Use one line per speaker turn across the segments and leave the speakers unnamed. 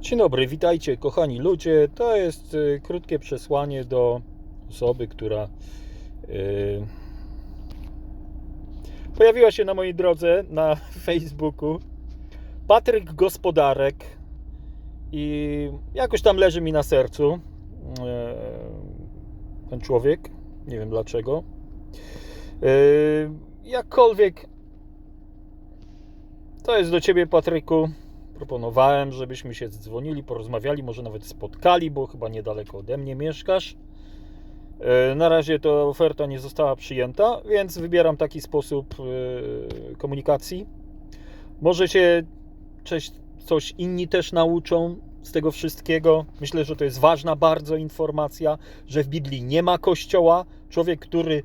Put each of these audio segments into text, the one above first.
Dzień dobry, witajcie kochani ludzie. To jest y, krótkie przesłanie do osoby, która y, pojawiła się na mojej drodze na Facebooku. Patryk Gospodarek i jakoś tam leży mi na sercu y, ten człowiek. Nie wiem dlaczego. Jakkolwiek to jest do ciebie, Patryku. Proponowałem, żebyśmy się dzwonili, porozmawiali, może nawet spotkali, bo chyba niedaleko ode mnie mieszkasz. E, Na razie to oferta nie została przyjęta, więc wybieram taki sposób e, komunikacji. Może się coś inni też nauczą z tego wszystkiego. Myślę, że to jest ważna bardzo informacja, że w Biblii nie ma kościoła. Człowiek, który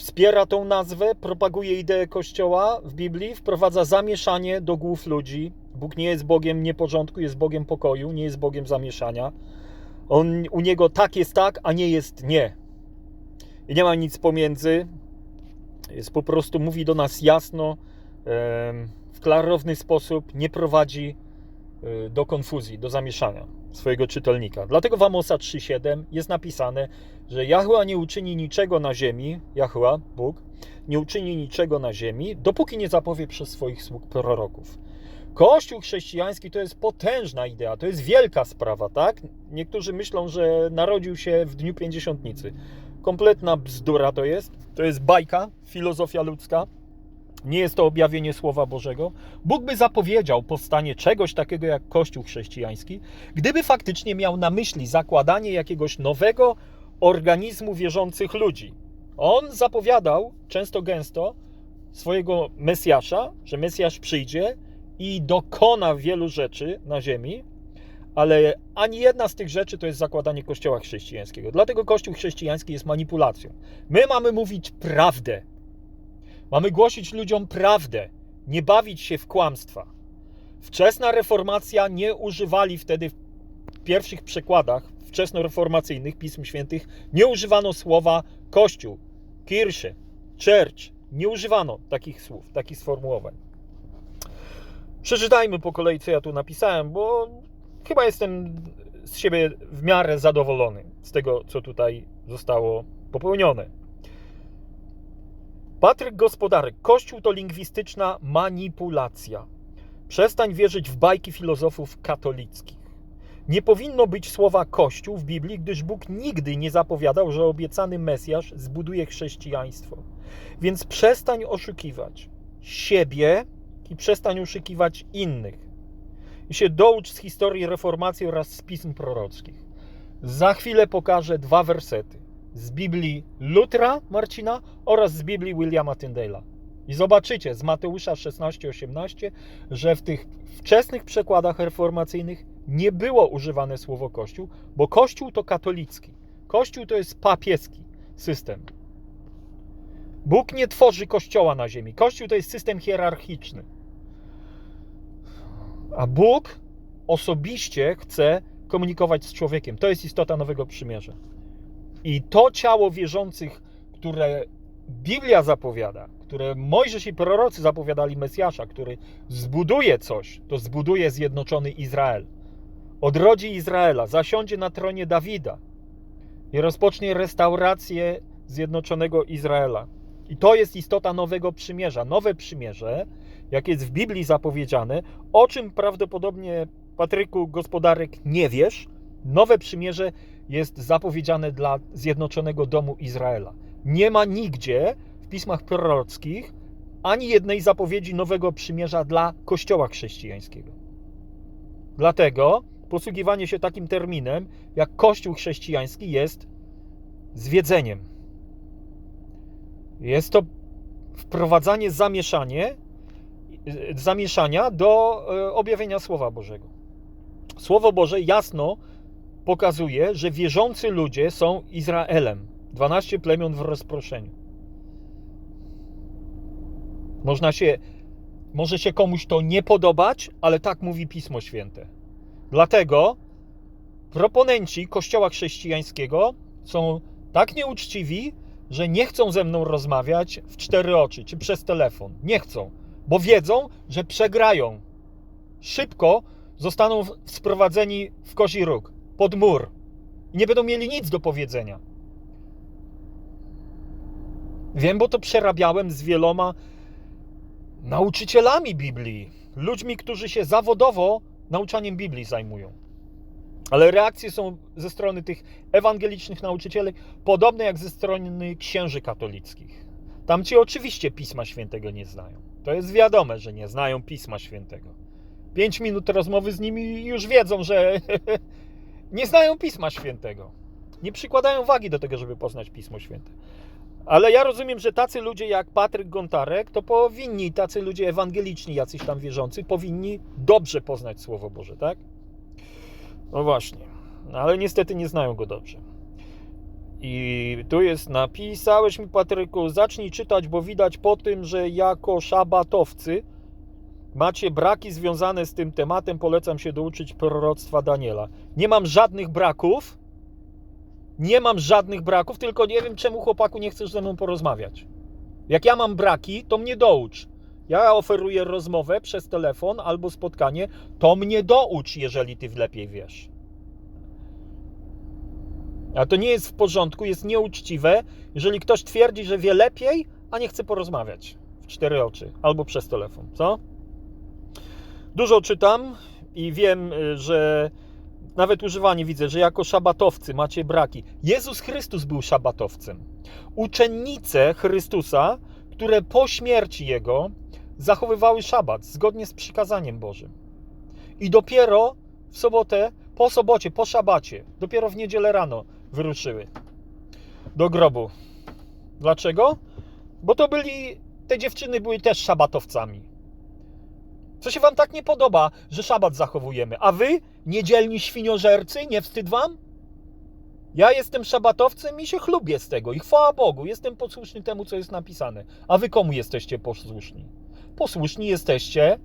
wspiera tą nazwę, propaguje ideę kościoła w Biblii, wprowadza zamieszanie do głów ludzi. Bóg nie jest Bogiem nieporządku, jest Bogiem pokoju, nie jest Bogiem zamieszania. On, u niego tak jest tak, a nie jest nie. I nie ma nic pomiędzy. Jest po prostu, mówi do nas jasno, w klarowny sposób, nie prowadzi y, do konfuzji, do zamieszania swojego czytelnika. Dlatego w Amosa 3,7 jest napisane, że Jahła nie uczyni niczego na ziemi, Jahła, Bóg, nie uczyni niczego na ziemi, dopóki nie zapowie przez swoich sług proroków. Kościół chrześcijański to jest potężna idea, to jest wielka sprawa, tak? Niektórzy myślą, że narodził się w dniu pięćdziesiątnicy. Kompletna bzdura to jest. To jest bajka, filozofia ludzka. Nie jest to objawienie Słowa Bożego. Bóg by zapowiedział powstanie czegoś takiego jak Kościół chrześcijański, gdyby faktycznie miał na myśli zakładanie jakiegoś nowego organizmu wierzących ludzi. On zapowiadał często gęsto swojego Mesjasza, że Mesjasz przyjdzie i dokona wielu rzeczy na ziemi, ale ani jedna z tych rzeczy to jest zakładanie Kościoła chrześcijańskiego. Dlatego Kościół chrześcijański jest manipulacją. My mamy mówić prawdę. Mamy głosić ludziom prawdę, nie bawić się w kłamstwa. Wczesna reformacja nie używali wtedy w pierwszych przekładach wczesnoreformacyjnych Pism Świętych, nie używano słowa Kościół, Kirche, Church. Nie używano takich słów, takich sformułowań. Przeczytajmy po kolei, co ja tu napisałem, bo chyba jestem z siebie w miarę zadowolony z tego, co tutaj zostało popełnione. Patryk Gospodarek. Kościół to lingwistyczna manipulacja. Przestań wierzyć w bajki filozofów katolickich. Nie powinno być słowa Kościół w Biblii, gdyż Bóg nigdy nie zapowiadał, że obiecany Mesjasz zbuduje chrześcijaństwo. Więc przestań oszukiwać siebie i przestań oszukiwać innych. I się doucz z historii reformacji oraz z pism prorockich. Za chwilę pokażę dwa wersety z Biblii Lutra Marcina oraz z Biblii Williama Tyndale'a. I zobaczycie z Mateusza 16-18, że w tych wczesnych przekładach reformacyjnych nie było używane słowo Kościół, bo Kościół to katolicki. Kościół to jest papieski system. Bóg nie tworzy kościoła na ziemi. Kościół to jest system hierarchiczny. A Bóg osobiście chce komunikować z człowiekiem. To jest istota Nowego Przymierza. I to ciało wierzących, które Biblia zapowiada, które Mojżesz i prorocy zapowiadali Mesjasza, który zbuduje coś, to zbuduje zjednoczony Izrael. Odrodzi Izraela, zasiądzie na tronie Dawida i rozpocznie restaurację zjednoczonego Izraela. I to jest istota nowego przymierza. Nowe przymierze, jak jest w Biblii zapowiedziane, o czym prawdopodobnie Patryku Gospodarek nie wiesz, nowe przymierze jest zapowiedziane dla zjednoczonego domu Izraela. Nie ma nigdzie w pismach prorockich ani jednej zapowiedzi nowego przymierza dla Kościoła chrześcijańskiego. Dlatego posługiwanie się takim terminem jak Kościół chrześcijański jest zwiedzeniem. Jest to wprowadzanie zamieszanie, zamieszania do e, objawienia Słowa Bożego. Słowo Boże jasno pokazuje, że wierzący ludzie są Izraelem. 12 plemion w rozproszeniu. Można się, może się komuś to nie podobać, ale tak mówi Pismo Święte. Dlatego proponenci Kościoła chrześcijańskiego są tak nieuczciwi, że nie chcą ze mną rozmawiać w cztery oczy czy przez telefon. Nie chcą, bo wiedzą, że przegrają. Szybko zostaną sprowadzeni w kozi róg, pod mur i nie będą mieli nic do powiedzenia. Wiem, bo to przerabiałem z wieloma nauczycielami Biblii, ludźmi, którzy się zawodowo nauczaniem Biblii zajmują. Ale reakcje są ze strony tych ewangelicznych nauczycieli podobne jak ze strony księży katolickich. Tam ci oczywiście Pisma Świętego nie znają. To jest wiadome, że nie znają Pisma Świętego. Pięć minut rozmowy z nimi już wiedzą, że nie znają Pisma Świętego. Nie przykładają wagi do tego, żeby poznać Pismo Święte. Ale ja rozumiem, że tacy ludzie jak Patryk Gontarek, to powinni, tacy ludzie ewangeliczni, jacyś tam wierzący, powinni dobrze poznać Słowo Boże, tak? No właśnie. Ale niestety nie znają go dobrze. I tu jest napisałeś mi, Patryku, zacznij czytać, bo widać po tym, że jako szabatowcy macie braki związane z tym tematem. Polecam się douczyć proroctwa Daniela. Nie mam żadnych braków. Nie mam żadnych braków, tylko nie wiem, czemu chłopaku nie chcesz ze mną porozmawiać. Jak ja mam braki, to mnie doucz. Ja oferuję rozmowę przez telefon albo spotkanie, to mnie doucz, jeżeli ty lepiej wiesz. A to nie jest w porządku, jest nieuczciwe, jeżeli ktoś twierdzi, że wie lepiej, a nie chce porozmawiać w cztery oczy albo przez telefon, co? Dużo czytam i wiem, y, że nawet używanie widzę, że jako szabatowcy macie braki. Jezus Chrystus był szabatowcem. Uczennice Chrystusa, które po śmierci Jego zachowywały szabat zgodnie z przykazaniem Bożym. I dopiero w sobotę, po sobocie, po szabacie, dopiero w niedzielę rano wyruszyły do grobu. Dlaczego? Bo to byli, te dziewczyny były też szabatowcami. Co się wam tak nie podoba, że szabat zachowujemy? A wy, niedzielni świniożercy, nie wstyd wam? Ja jestem szabatowcem i się chlubię z tego. I chwała Bogu, jestem posłuszny temu, co jest napisane. A wy komu jesteście posłuszni? Posłuszni jesteście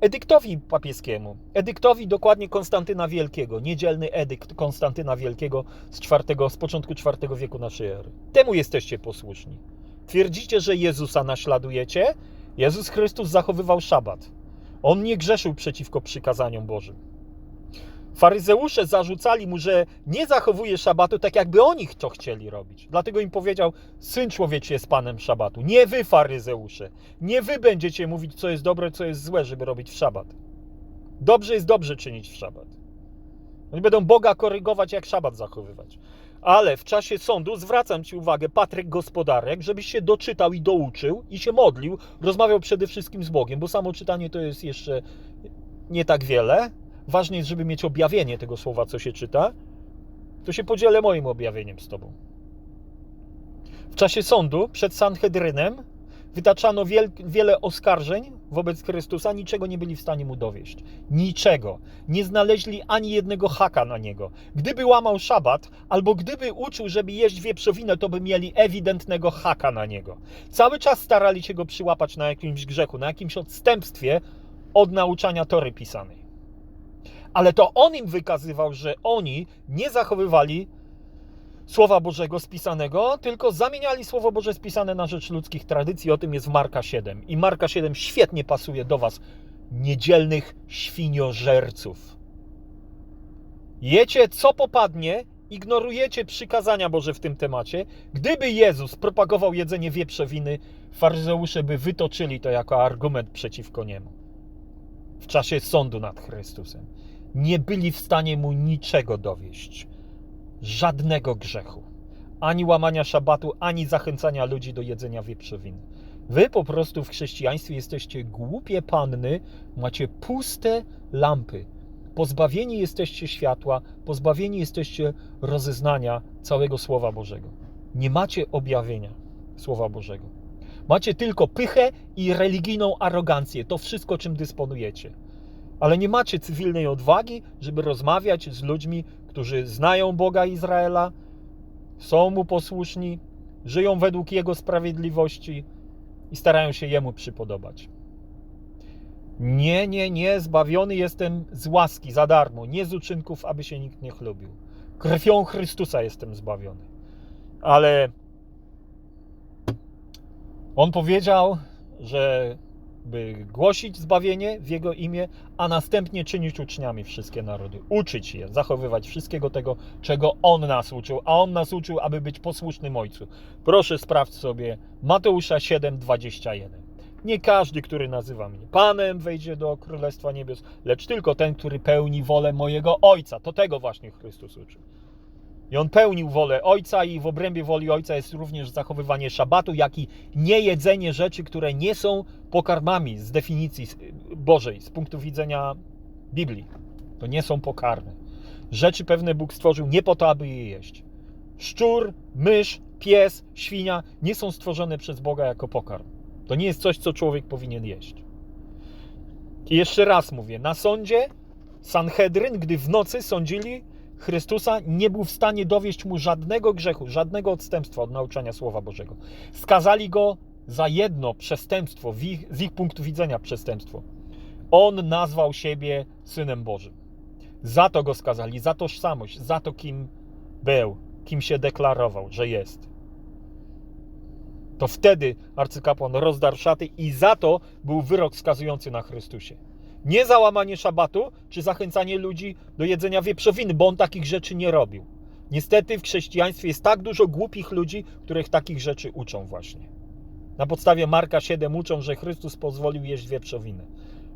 edyktowi papieskiemu. Edyktowi dokładnie Konstantyna Wielkiego. Niedzielny edykt Konstantyna Wielkiego z, czwartego, z początku IV wieku naszej ery. Temu jesteście posłuszni. Twierdzicie, że Jezusa naśladujecie? Jezus Chrystus zachowywał szabat. On nie grzeszył przeciwko przykazaniom Bożym. Faryzeusze zarzucali mu, że nie zachowuje szabatu tak, jakby oni to chcieli robić. Dlatego im powiedział: Syn człowieczy jest panem szabatu. Nie wy, faryzeusze. Nie wy będziecie mówić, co jest dobre, co jest złe, żeby robić w szabat. Dobrze jest dobrze czynić w szabat. Oni będą Boga korygować, jak szabat zachowywać. Ale w czasie sądu zwracam Ci uwagę, Patryk Gospodarek, żebyś się doczytał i douczył i się modlił, rozmawiał przede wszystkim z Bogiem, bo samo czytanie to jest jeszcze nie tak wiele. Ważne jest, żeby mieć objawienie tego słowa, co się czyta. To się podzielę moim objawieniem z Tobą. W czasie sądu przed Sanhedrynem wytaczano wiel, wiele oskarżeń wobec Chrystusa, niczego nie byli w stanie mu dowieść. Niczego. Nie znaleźli ani jednego haka na niego. Gdyby łamał szabat, albo gdyby uczył, żeby jeść wieprzowinę, to by mieli ewidentnego haka na niego. Cały czas starali się go przyłapać na jakimś grzechu, na jakimś odstępstwie od nauczania Tory pisanej. Ale to on im wykazywał, że oni nie zachowywali Słowa Bożego spisanego, tylko zamieniali Słowo Boże spisane na rzecz ludzkich tradycji. O tym jest Marka 7. I Marka 7 świetnie pasuje do Was, niedzielnych świniożerców. Jecie co popadnie, ignorujecie przykazania Boże w tym temacie. Gdyby Jezus propagował jedzenie wieprzowiny, faryzeusze by wytoczyli to jako argument przeciwko niemu. W czasie sądu nad Chrystusem. Nie byli w stanie mu niczego dowieść żadnego grzechu. Ani łamania szabatu, ani zachęcania ludzi do jedzenia wieprzowiny. Wy po prostu w chrześcijaństwie jesteście głupie panny, macie puste lampy. Pozbawieni jesteście światła, pozbawieni jesteście rozeznania całego Słowa Bożego. Nie macie objawienia Słowa Bożego. Macie tylko pychę i religijną arogancję. To wszystko, czym dysponujecie. Ale nie macie cywilnej odwagi, żeby rozmawiać z ludźmi, którzy znają Boga Izraela, są mu posłuszni, żyją według Jego sprawiedliwości i starają się Jemu przypodobać. Nie, nie, nie, zbawiony jestem z łaski, za darmo, nie z uczynków, aby się nikt nie chlubił. Krwią Chrystusa jestem zbawiony. Ale on powiedział, że by głosić zbawienie w Jego imię, a następnie czynić uczniami wszystkie narody. Uczyć je, zachowywać wszystkiego tego, czego On nas uczył, a On nas uczył, aby być posłusznym Ojcu. Proszę sprawdź sobie Mateusza 7:21. Nie każdy, który nazywa mnie Panem, wejdzie do Królestwa Niebios, lecz tylko ten, który pełni wolę mojego Ojca. To tego właśnie Chrystus uczył. I on pełnił wolę Ojca, i w obrębie woli Ojca jest również zachowywanie szabatu, jak i niejedzenie rzeczy, które nie są pokarmami z definicji Bożej, z punktu widzenia Biblii. To nie są pokarmy. Rzeczy pewne Bóg stworzył nie po to, aby je jeść. Szczur, mysz, pies, świnia nie są stworzone przez Boga jako pokarm. To nie jest coś, co człowiek powinien jeść. I jeszcze raz mówię, na sądzie Sanhedryn, gdy w nocy sądzili Chrystusa, nie był w stanie dowieść mu żadnego grzechu, żadnego odstępstwa od nauczania Słowa Bożego. Skazali go za jedno przestępstwo, ich, z ich punktu widzenia przestępstwo. On nazwał siebie Synem Bożym. Za to go skazali, za tożsamość, za to, kim był, kim się deklarował, że jest. To wtedy arcykapłan rozdarł szaty i za to był wyrok skazujący na Chrystusie. Nie załamanie szabatu, czy zachęcanie ludzi do jedzenia wieprzowiny, bo on takich rzeczy nie robił. Niestety w chrześcijaństwie jest tak dużo głupich ludzi, których takich rzeczy uczą właśnie. Na podstawie Marka 7 uczą, że Chrystus pozwolił jeść wieprzowinę.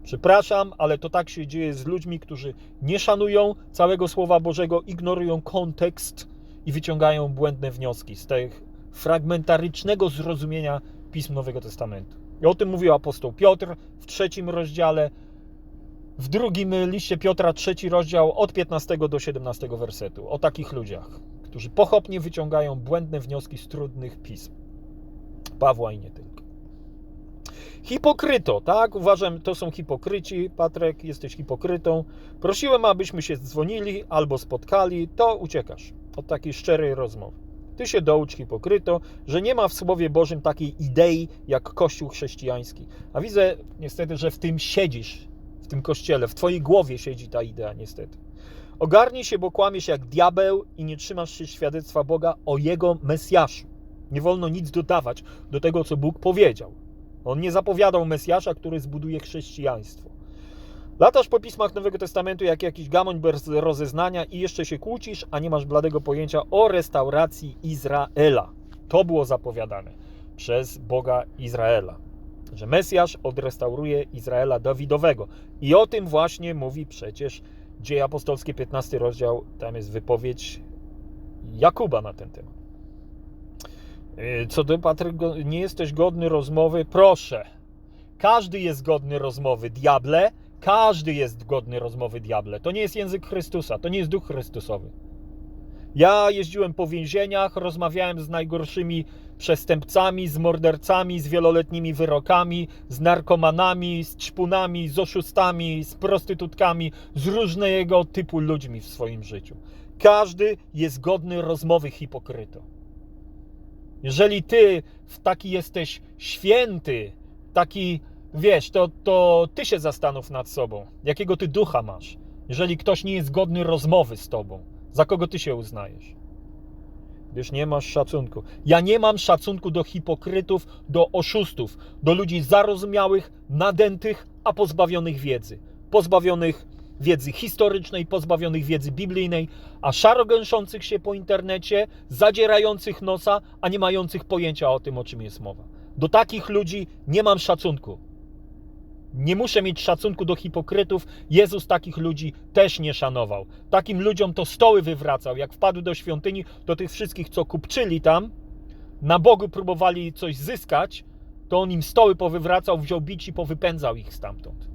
Przepraszam, ale to tak się dzieje z ludźmi, którzy nie szanują całego Słowa Bożego, ignorują kontekst i wyciągają błędne wnioski z tych fragmentarycznego zrozumienia Pism Nowego Testamentu. I o tym mówił apostoł Piotr w trzecim rozdziale, w drugim liście Piotra, trzeci rozdział, od 15 do 17 wersetu. O takich ludziach, którzy pochopnie wyciągają błędne wnioski z trudnych pism. Pawła i nie tylko. Hipokryto, tak? Uważam, to są hipokryci. Patrek, jesteś hipokrytą. Prosiłem, abyśmy się dzwonili albo spotkali, to uciekasz od takiej szczerej rozmowy. Ty się doucz, hipokryto, że nie ma w Słowie Bożym takiej idei jak Kościół chrześcijański. A widzę niestety, że w tym siedzisz, tym kościele, w twojej głowie siedzi ta idea, niestety. Ogarnij się, bo kłamiesz jak diabeł i nie trzymasz się świadectwa Boga o Jego Mesjaszu. Nie wolno nic dodawać do tego, co Bóg powiedział. On nie zapowiadał Mesjasza, który zbuduje chrześcijaństwo. Latasz po pismach Nowego Testamentu jak jakiś gamoń bez rozeznania i jeszcze się kłócisz, a nie masz bladego pojęcia o restauracji Izraela. To było zapowiadane przez Boga Izraela, że Mesjasz odrestauruje Izraela Dawidowego. I o tym właśnie mówi przecież Dzieje Apostolskie, 15 rozdział, tam jest wypowiedź Jakuba na ten temat. Co ty, Patryk, nie jesteś godny rozmowy? Proszę. Każdy jest godny rozmowy, diable. Każdy jest godny rozmowy, diable. To nie jest język Chrystusa, to nie jest duch Chrystusowy. Ja jeździłem po więzieniach, rozmawiałem z najgorszymi przestępcami, z mordercami, z wieloletnimi wyrokami, z narkomanami, z czpunami, z oszustami, z prostytutkami, z różnego typu ludźmi w swoim życiu. Każdy jest godny rozmowy hipokryto. Jeżeli ty taki jesteś święty, taki wiesz, to, to ty się zastanów nad sobą, jakiego ty ducha masz. Jeżeli ktoś nie jest godny rozmowy z tobą, za kogo ty się uznajesz? Wiesz, nie masz szacunku. Ja nie mam szacunku do hipokrytów, do oszustów, do ludzi zarozumiałych, nadętych, a pozbawionych wiedzy. Pozbawionych wiedzy historycznej, pozbawionych wiedzy biblijnej, a szaro gęszących się po internecie, zadzierających nosa, a nie mających pojęcia o tym, o czym jest mowa. Do takich ludzi nie mam szacunku. Nie muszę mieć szacunku do hipokrytów. Jezus takich ludzi też nie szanował. Takim ludziom to stoły wywracał. Jak wpadł do świątyni, to tych wszystkich, co kupczyli tam, na Bogu próbowali coś zyskać, to on im stoły powywracał, wziął bić i powypędzał ich stamtąd.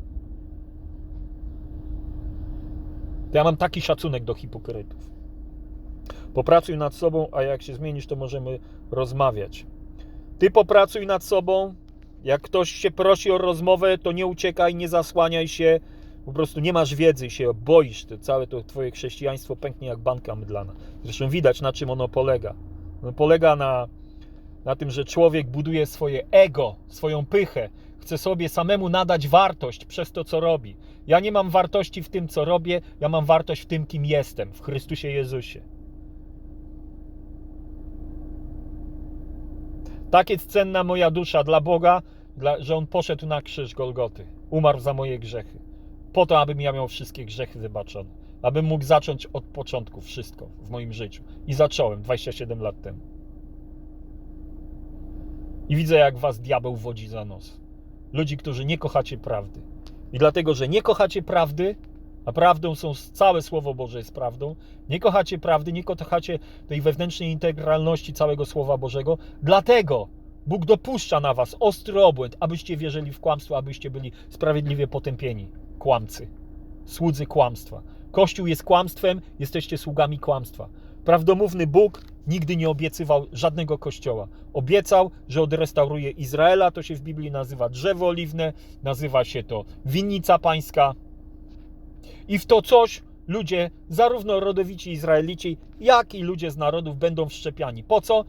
To ja mam taki szacunek do hipokrytów. Popracuj nad sobą, a jak się zmienisz, to możemy rozmawiać. Ty popracuj nad sobą. Jak ktoś się prosi o rozmowę, to nie uciekaj, nie zasłaniaj się. Po prostu nie masz wiedzy, się boisz. To całe to twoje chrześcijaństwo pęknie jak banka mydlana. Zresztą widać, na czym ono polega. Ono polega na, na tym, że człowiek buduje swoje ego, swoją pychę. Chce sobie samemu nadać wartość przez to, co robi. Ja nie mam wartości w tym, co robię, ja mam wartość w tym, kim jestem, w Chrystusie Jezusie. Tak jest cenna moja dusza dla Boga, dla, że on poszedł na krzyż Golgoty, umarł za moje grzechy, po to, abym ja miał wszystkie grzechy wybaczone, abym mógł zacząć od początku wszystko w moim życiu. I zacząłem 27 lat temu. I widzę, jak was diabeł wodzi za nos. Ludzi, którzy nie kochacie prawdy. I dlatego, że nie kochacie prawdy, a prawdą są całe Słowo Boże jest prawdą, nie kochacie prawdy, nie kochacie tej wewnętrznej integralności całego Słowa Bożego, dlatego Bóg dopuszcza na was ostry obłęd, abyście wierzyli w kłamstwo, abyście byli sprawiedliwie potępieni. Kłamcy, słudzy kłamstwa. Kościół jest kłamstwem, jesteście sługami kłamstwa. Prawdomówny Bóg nigdy nie obiecywał żadnego kościoła. Obiecał, że odrestauruje Izraela, to się w Biblii nazywa drzewo oliwne, nazywa się to winnica pańska. I w to coś ludzie, zarówno rodowici Izraelici, jak i ludzie z narodów będą wszczepiani. Po co?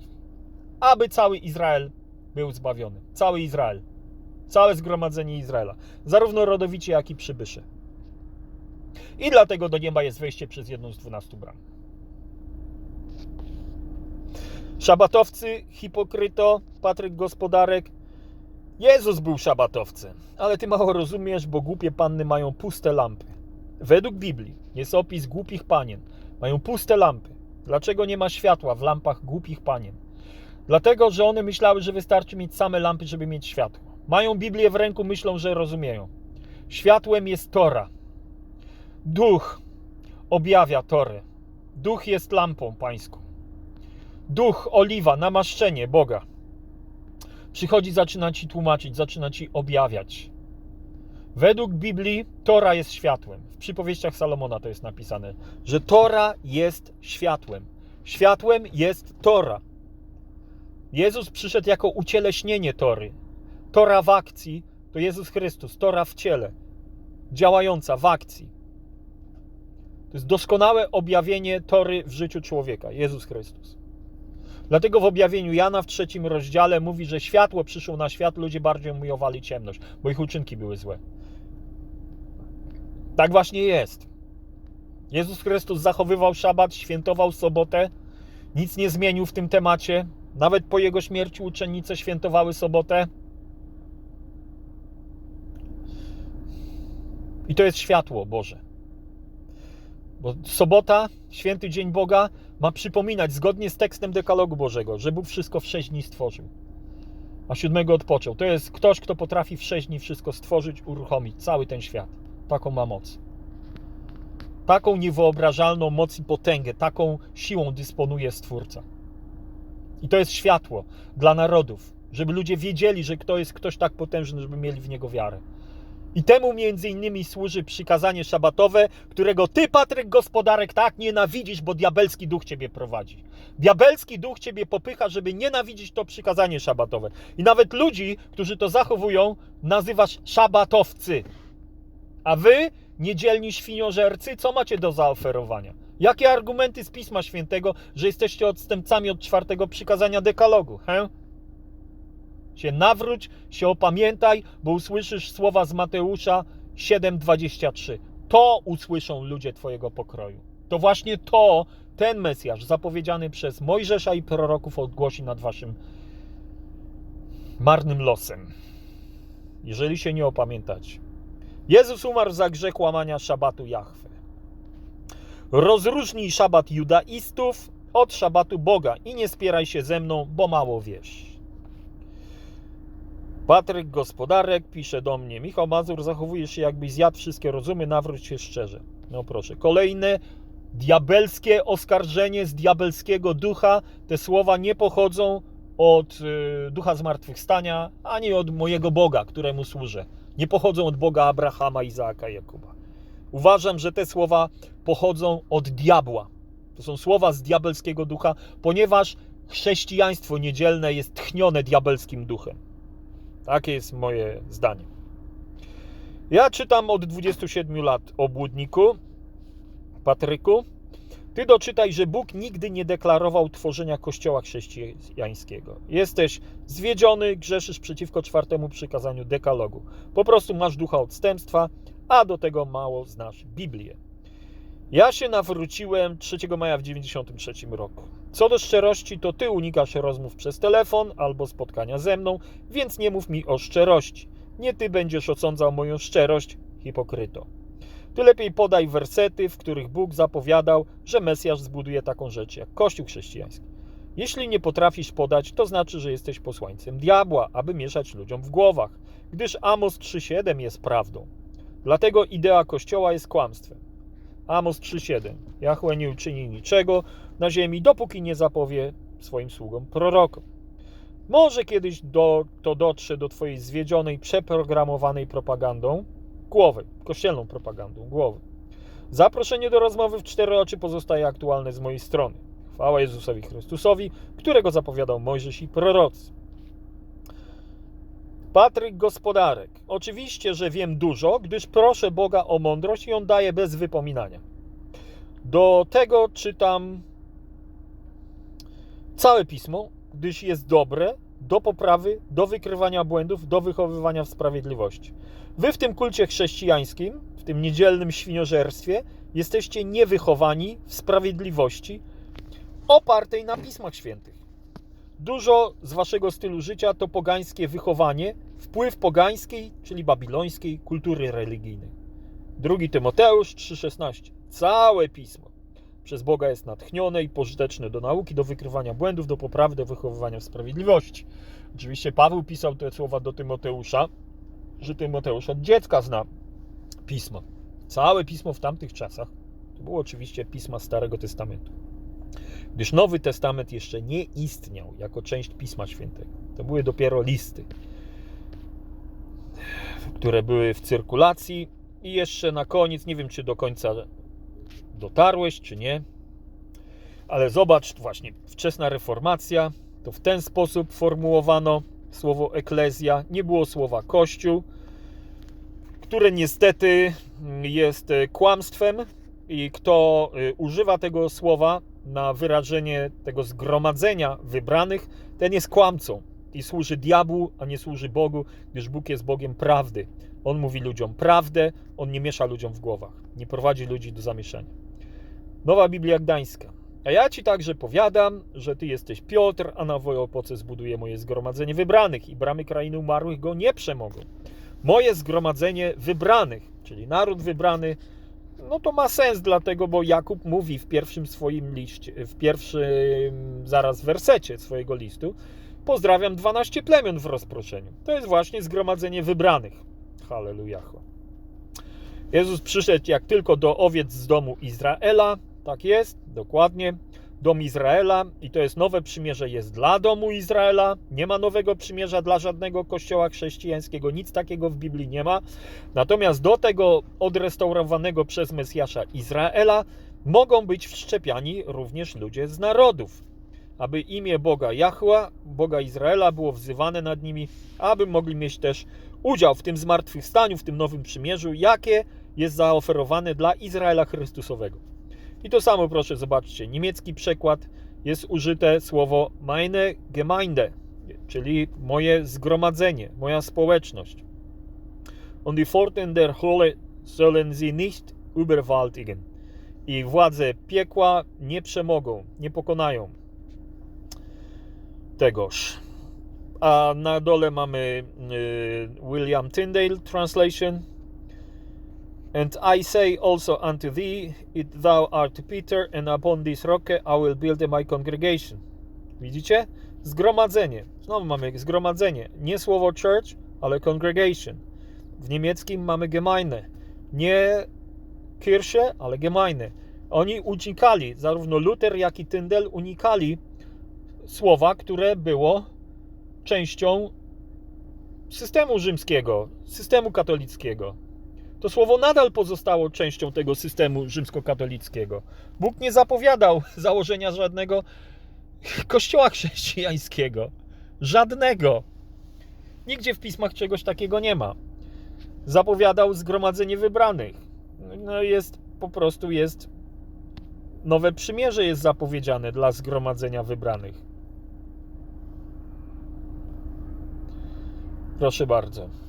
Aby cały Izrael był zbawiony. Cały Izrael. Całe zgromadzenie Izraela. Zarówno rodowici, jak i przybysze. I dlatego do nieba jest wejście przez jedną z dwunastu bram. Szabatowcy, hipokryto, Patryk Gospodarek. Jezus był szabatowcem, ale ty mało rozumiesz, bo głupie panny mają puste lampy. Według Biblii jest opis głupich panien. Mają puste lampy. Dlaczego nie ma światła w lampach głupich panien? Dlatego, że one myślały, że wystarczy mieć same lampy, żeby mieć światło. Mają Biblię w ręku, myślą, że rozumieją. Światłem jest Tora. Duch objawia Torę. Duch jest lampą pańską. Duch, oliwa, namaszczenie Boga. Przychodzi, zaczyna ci tłumaczyć, zaczyna ci objawiać. Według Biblii Tora jest światłem. W przypowieściach Salomona to jest napisane, że Tora jest światłem. Światłem jest Tora. Jezus przyszedł jako ucieleśnienie Tory. Tora w akcji to Jezus Chrystus, Tora w ciele, działająca w akcji. To jest doskonałe objawienie Tory w życiu człowieka, Jezus Chrystus. Dlatego w objawieniu Jana w trzecim rozdziale mówi, że światło przyszło na świat, ludzie bardziej umiłowali ciemność, bo ich uczynki były złe. Tak właśnie jest. Jezus Chrystus zachowywał szabat, świętował sobotę, nic nie zmienił w tym temacie. Nawet po jego śmierci uczennice świętowały sobotę. I to jest światło Boże. Bo sobota, święty dzień Boga, ma przypominać zgodnie z tekstem dekalogu Bożego, że Bóg wszystko w sześć dni stworzył, a siódmego odpoczął. To jest ktoś, kto potrafi w sześć dni wszystko stworzyć, uruchomić, cały ten świat. Taką ma moc. Taką niewyobrażalną moc i potęgę, taką siłą dysponuje Stwórca. I to jest światło dla narodów, żeby ludzie wiedzieli, że kto jest ktoś tak potężny, żeby mieli w niego wiarę. I temu między innymi służy przykazanie szabatowe, którego ty, Patryk Gospodarek, tak nienawidzisz, bo diabelski duch ciebie prowadzi. Diabelski duch ciebie popycha, żeby nienawidzić to przykazanie szabatowe. I nawet ludzi, którzy to zachowują, nazywasz szabatowcy. A wy, niedzielni świniożercy, co macie do zaoferowania? Jakie argumenty z Pisma Świętego, że jesteście odstępcami od czwartego przykazania dekalogu? He? Się nawróć, się opamiętaj, bo usłyszysz słowa z Mateusza 7:23. To usłyszą ludzie Twojego pokroju. To właśnie to, ten Mesjasz zapowiedziany przez Mojżesza i proroków odgłosi nad Waszym marnym losem. Jeżeli się nie opamiętać. Jezus umarł za grzech łamania szabatu Jahwe. Rozróżnij szabat judaistów od szabatu Boga i nie spieraj się ze mną, bo mało wiesz. Patryk Gospodarek pisze do mnie: Michał Mazur, zachowujesz się jakbyś zjadł wszystkie rozumy, nawróć się szczerze. No proszę. Kolejne diabelskie oskarżenie z diabelskiego ducha. Te słowa nie pochodzą od y, ducha zmartwychwstania, ani od mojego Boga, któremu służę. Nie pochodzą od Boga Abrahama, Izaaka, Jakuba. Uważam, że te słowa pochodzą od diabła. To są słowa z diabelskiego ducha, ponieważ chrześcijaństwo niedzielne jest tchnione diabelskim duchem. Takie jest moje zdanie. Ja czytam od 27 lat o błudniku, Patryku. Ty doczytaj, że Bóg nigdy nie deklarował tworzenia kościoła chrześcijańskiego. Jesteś zwiedziony, grzeszysz przeciwko czwartemu przykazaniu dekalogu. Po prostu masz ducha odstępstwa, a do tego mało znasz Biblię. Ja się nawróciłem 3 maja w 93 roku. Co do szczerości, to ty unikasz rozmów przez telefon albo spotkania ze mną, więc nie mów mi o szczerości. Nie ty będziesz osądzał moją szczerość, hipokryto. Ty lepiej podaj wersety, w których Bóg zapowiadał, że Mesjasz zbuduje taką rzecz jak Kościół chrześcijański. Jeśli nie potrafisz podać, to znaczy, że jesteś posłańcem diabła, aby mieszać ludziom w głowach, gdyż Amos 3,7 jest prawdą. Dlatego idea Kościoła jest kłamstwem. Amos 3,7. Jahwe nie uczyni niczego na ziemi, dopóki nie zapowie swoim sługom prorokom. Może kiedyś do, to dotrze do Twojej zwiedzionej, przeprogramowanej propagandą głowy, kościelną propagandą głowy. Zaproszenie do rozmowy w cztery oczy pozostaje aktualne z mojej strony. Chwała Jezusowi Chrystusowi, którego zapowiadał Mojżesz i prorocy. Patryk Gospodarek. Oczywiście, że wiem dużo, gdyż proszę Boga o mądrość i on daje bez wypominania. Do tego czytam całe pismo, gdyż jest dobre do poprawy, do wykrywania błędów, do wychowywania w sprawiedliwości. Wy w tym kulcie chrześcijańskim, w tym niedzielnym świniożerstwie, jesteście niewychowani w sprawiedliwości opartej na pismach świętych. Dużo z waszego stylu życia to pogańskie wychowanie, wpływ pogańskiej, czyli babilońskiej kultury religijnej. Drugi Tymoteusz 3,16. Całe pismo przez Boga jest natchnione i pożyteczne do nauki, do wykrywania błędów, do poprawy, do wychowywania w sprawiedliwości. Oczywiście Paweł pisał te słowa do Tymoteusza, że Tymoteusz od dziecka zna pismo. Całe pismo w tamtych czasach to było oczywiście pisma Starego Testamentu. Gdyż Nowy Testament jeszcze nie istniał jako część Pisma Świętego. To były dopiero listy, które były w cyrkulacji. I jeszcze na koniec, nie wiem czy do końca dotarłeś, czy nie, ale zobacz, właśnie wczesna reformacja, to w ten sposób formułowano słowo eklezja, nie było słowa kościół, które niestety jest kłamstwem i kto y, używa tego słowa na wyrażenie tego zgromadzenia wybranych, ten jest kłamcą i służy diabłu, a nie służy Bogu, gdyż Bóg jest Bogiem prawdy. On mówi ludziom prawdę, on nie miesza ludziom w głowach, nie prowadzi ludzi do zamieszania. Nowa Biblia Gdańska. A ja ci także powiadam, że ty jesteś Piotr, a na Wojopoce zbuduję moje zgromadzenie wybranych i bramy krainy umarłych go nie przemogą. Moje zgromadzenie wybranych, czyli naród wybrany, no to ma sens dlatego, bo Jakub mówi w pierwszym swoim liście, w pierwszym zaraz wersecie swojego listu, pozdrawiam 12 plemion w rozproszeniu. To jest właśnie zgromadzenie wybranych. Halleluja. Jezus przyszedł jak tylko do owiec z domu Izraela, tak jest, dokładnie. Dom Izraela i to jest nowe przymierze, jest dla domu Izraela. Nie ma nowego przymierza dla żadnego kościoła chrześcijańskiego, nic takiego w Biblii nie ma. Natomiast do tego odrestaurowanego przez Mesjasza Izraela mogą być wszczepiani również ludzie z narodów, aby imię Boga Jahła, Boga Izraela było wzywane nad nimi, aby mogli mieć też udział w tym zmartwychwstaniu, w tym nowym przymierzu, jakie jest zaoferowane dla Izraela Chrystusowego. I to samo proszę zobaczcie, niemiecki przekład jest użyte słowo meine Gemeinde, czyli moje zgromadzenie, moja społeczność. Und die Pforten der Hölle sollen sie nicht überwältigen. I władze piekła nie przemogą, nie pokonają tegoż. A na dole mamy y, William Tyndale translation And I say also unto thee, it thou art Peter, and upon this rock I will build my congregation. Widzicie? Zgromadzenie. Znowu mamy zgromadzenie. Nie słowo church, ale congregation. W niemieckim mamy Gemeinde. Nie Kirche, ale Gemeinde. Oni unikali, zarówno Luther, jak i Tyndel unikali słowa, które było częścią systemu rzymskiego, systemu katolickiego to słowo nadal pozostało częścią tego systemu rzymskokatolickiego. Bóg nie zapowiadał założenia żadnego kościoła chrześcijańskiego. Żadnego. Nigdzie w pismach czegoś takiego nie ma. Zapowiadał zgromadzenie wybranych. No jest po prostu jest nowe przymierze jest zapowiedziane dla zgromadzenia wybranych. Proszę bardzo.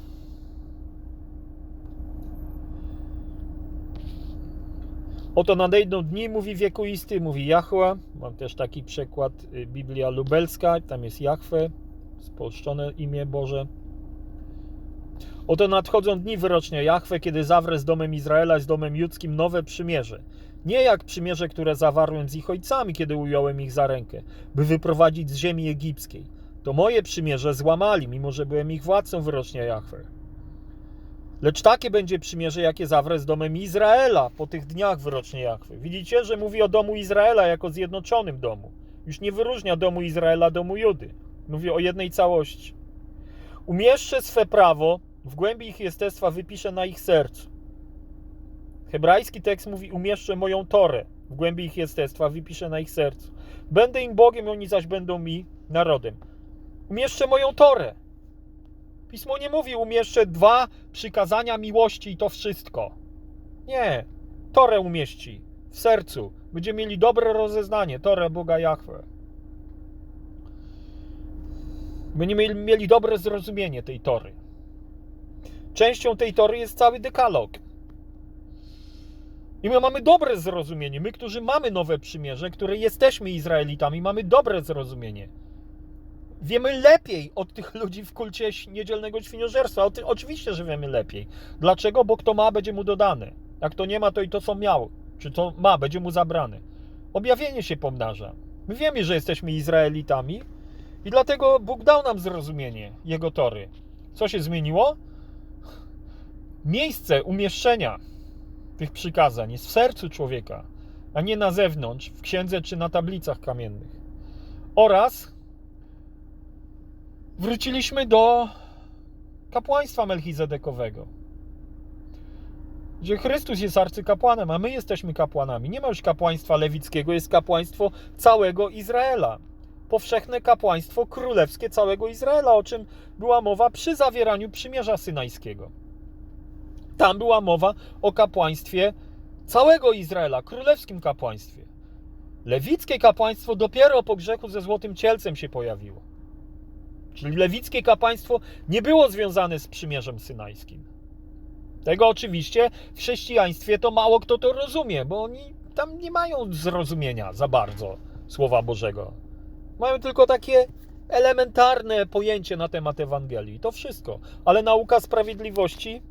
Oto nadejdą dni, mówi wiekuisty, mówi Jahwe. Mam też taki przekład y, Biblia Lubelska, tam jest Jahwe, spolszczone imię Boże. Oto nadchodzą dni wyrocznie Jahwe, kiedy zawrę z domem Izraela i z domem judzkim nowe przymierze. Nie jak przymierze, które zawarłem z ich ojcami, kiedy ująłem ich za rękę, by wyprowadzić z ziemi egipskiej. To moje przymierze złamali, mimo że byłem ich władcą wyrocznie Jahwe. Lecz takie będzie przymierze, jakie zawrę z domem Izraela po tych dniach wyrocznie Jahwe. Widzicie, że mówi o domu Izraela jako zjednoczonym domu. Już nie wyróżnia domu Izraela, domu Judy. Mówi o jednej całości. Umieszczę swe prawo, w głębi ich jestestwa wypiszę na ich sercu. Hebrajski tekst mówi: Umieszczę moją Torę, w głębi ich jestestwa wypiszę na ich sercu. Będę im Bogiem, oni zaś będą mi narodem. Umieszczę moją Torę. Pismo nie mówi: Umieszczę dwa przykazania miłości i to wszystko. Nie. Torę umieści w sercu. Będziemy mieli dobre rozeznanie. Torę Boga Jahwe. Będziemy mieli, mieli dobre zrozumienie tej Tory. Częścią tej Tory jest cały dekalog. I my mamy dobre zrozumienie. My, którzy mamy nowe przymierze, które jesteśmy Izraelitami, mamy dobre zrozumienie. Wiemy lepiej od tych ludzi w kulcie niedzielnego świniożerstwa. O ty- Oczywiście, że wiemy lepiej. Dlaczego? Bo kto ma, będzie mu dodane. Jak to nie ma, to i to, co miał. Czy to ma, będzie mu zabrane. Objawienie się pomnaża. My wiemy, że jesteśmy Izraelitami i dlatego Bóg dał nam zrozumienie Jego tory. Co się zmieniło? Miejsce umieszczenia tych przykazań jest w sercu człowieka, a nie na zewnątrz, w księdze czy na tablicach kamiennych. Oraz wróciliśmy do kapłaństwa melchizedekowego, gdzie Chrystus jest arcykapłanem, a my jesteśmy kapłanami. Nie ma już kapłaństwa lewickiego, jest kapłaństwo całego Izraela. Powszechne kapłaństwo królewskie całego Izraela, o czym była mowa przy zawieraniu przymierza synajskiego. Tam była mowa o kapłaństwie całego Izraela, królewskim kapłaństwie. Lewickie kapłaństwo dopiero po grzechu ze złotym cielcem się pojawiło. Czyli lewickie kapłaństwo nie było związane z przymierzem synajskim. Tego oczywiście w chrześcijaństwie to mało kto to rozumie, bo oni tam nie mają zrozumienia za bardzo Słowa Bożego. Mają tylko takie elementarne pojęcie na temat Ewangelii. To wszystko. Ale nauka sprawiedliwości